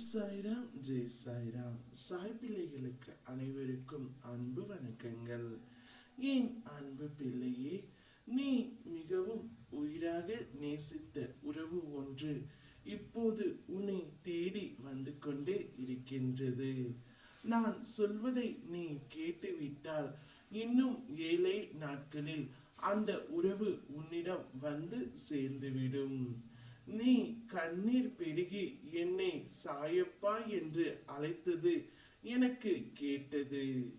சாய்ராம் ஜெய் சாய்ராம் சாய் பிள்ளைகளுக்கு அனைவருக்கும் அன்பு வணக்கங்கள். என் அன்பு பிள்ளையே நீ மிகவும் உயிராக நேசித்த உறவு ஒன்று இப்போது உன்னை தேடி வந்து கொண்டே இருக்கின்றது. நான் சொல்வதை நீ கேட்டுவிட்டால் இன்னும் ஏழை நாட்களில் அந்த உறவு உன்னிடம் வந்து சேர்ந்துவிடும். நீ கண்ணீர் பெருகி என்னை சாயப்பா என்று அழைத்தது எனக்கு கேட்டது.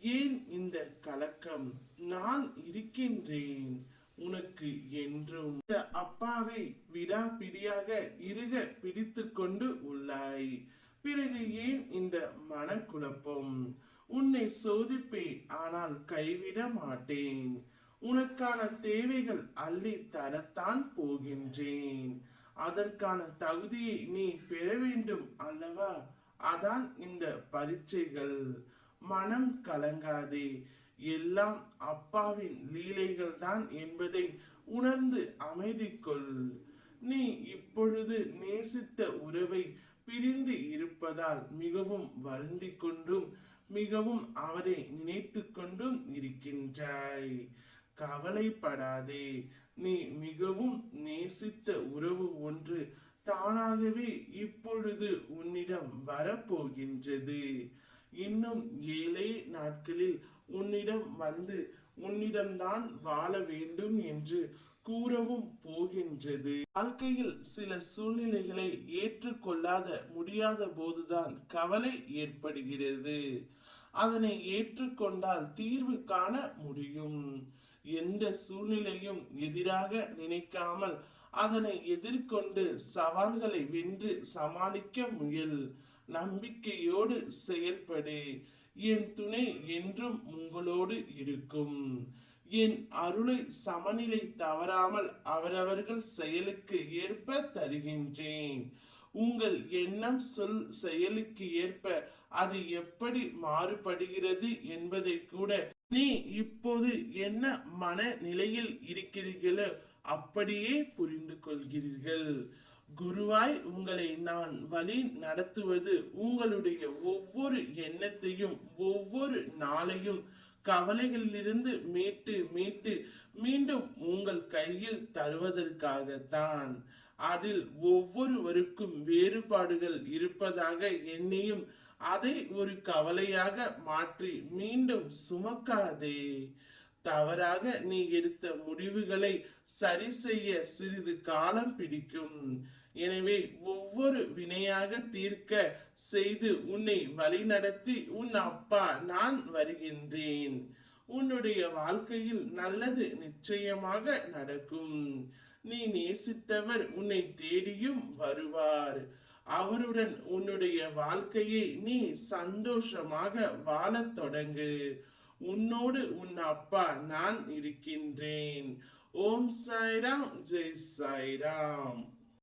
ஏன் இந்த கலக்கம்? நான் இருக்கின்றேன். உனக்கு என்றும். இந்த அப்பாவை விடாப்பிடியாக இருக பிடித்து கொண்டு உள்ளாய். பிறகு ஏன் இந்த மனக்குழப்பம்? உன்னை சோதிப்பேன் ஆனால் கைவிட மாட்டேன். உனக்கான தேவைகள் அள்ளி தரத்தான் போகின்றேன். அதற்கான தகுதியை நீ பெற வேண்டும் அல்லவா? அதான் இந்த பரீட்சைகள். மனம் கலங்காதே. எல்லாம் அப்பாவின் லீலைகள் தான் என்பதை உணர்ந்து அமைதி கொள் நீ இப்பொழுது நேசித்த உறவை பிரிந்து இருப்பதால் மிகவும் வருந்தி கொண்டும் மிகவும் அவரை நினைத்து கொண்டும் இருக்கின்றாய். கவலைப்படாதே. நீ மிகவும் நேசித்த உறவு ஒன்று தானாகவே இப்பொழுது உன்னிடம் வரப்போகின்றது. இன்னும் ஏழே நாட்களில் உன்னிடம் வந்து உன்னிடம்தான் வாழ வேண்டும் என்று கூறவும் போகின்றது. வாழ்க்கையில் சில சூழ்நிலைகளை ஏற்றுக்கொள்ளாத முடியாத போதுதான் கவலை ஏற்படுகிறது. அதனை ஏற்றுக்கொண்டால் தீர்வு காண முடியும். எந்த சூழ்நிலையும் எதிராக நினைக்காமல் அதனை எதிர்கொண்டு சவால்களை வென்று சமாளிக்க முயல். நம்பிக்கையோடு செயல்படு. என் துணை என்றும் உங்களோடு இருக்கும். என் அருளை சமநிலை தவறாமல் அவரவர்கள் செயலுக்கு ஏற்ப தருகின்றேன். உங்கள் எண்ணம் சொல் செயலுக்கு ஏற்ப அது எப்படி மாறுபடுகிறது என்பதை கூட நீ இப்போது என்ன மன நிலையில் இருக்கிறீர்களோ அப்படியே புரிந்து கொள்கிறீர்கள். குருவாய் உங்களை நான் வழி நடத்துவது உங்களுடைய ஒவ்வொரு எண்ணத்தையும் ஒவ்வொரு நாளையும் கவலைகளிலிருந்து மீட்டு மீட்டு மீண்டும் உங்கள் கையில் தருவதற்காகத்தான். அதில் ஒவ்வொருவருக்கும் வேறுபாடுகள் இருப்பதாக என்னையும் அதை ஒரு கவலையாக மாற்றி மீண்டும் சுமக்காதே. தவறாக நீ எடுத்த முடிவுகளை சரி செய்ய சிறிது காலம் பிடிக்கும். எனவே ஒவ்வொரு வினையாக தீர்க்க செய்து உன்னை வழிநடத்தி உன் அப்பா நான் வருகின்றேன். உன்னுடைய வாழ்க்கையில் நல்லது நிச்சயமாக நடக்கும். நீ நேசித்தவர் உன்னை தேடியும் வருவார். அவருடன் உன்னுடைய வாழ்க்கையை நீ சந்தோஷமாக வாழத் தொடங்கு. உன்னோடு உன் அப்பா நான் இருக்கின்றேன். ஓம் சாய்ராம். ஜெய் சாய்ராம்.